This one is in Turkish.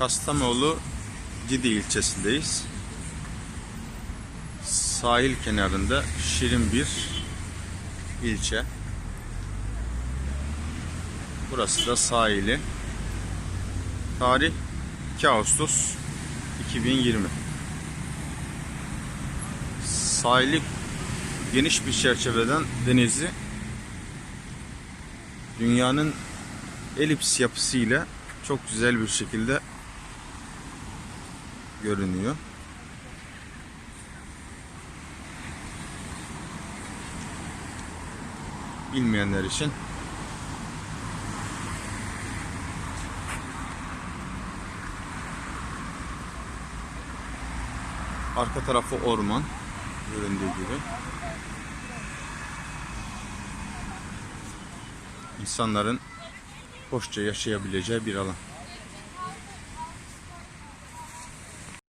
Kastamonu Didi ilçesindeyiz. Sahil kenarında şirin bir ilçe. Burası da sahili. Tarih 2 Ağustos 2020. Sahili geniş bir çerçeveden denizi dünyanın elips yapısıyla çok güzel bir şekilde görünüyor. Bilmeyenler için arka tarafı orman göründüğü gibi. İnsanların hoşça yaşayabileceği bir alan.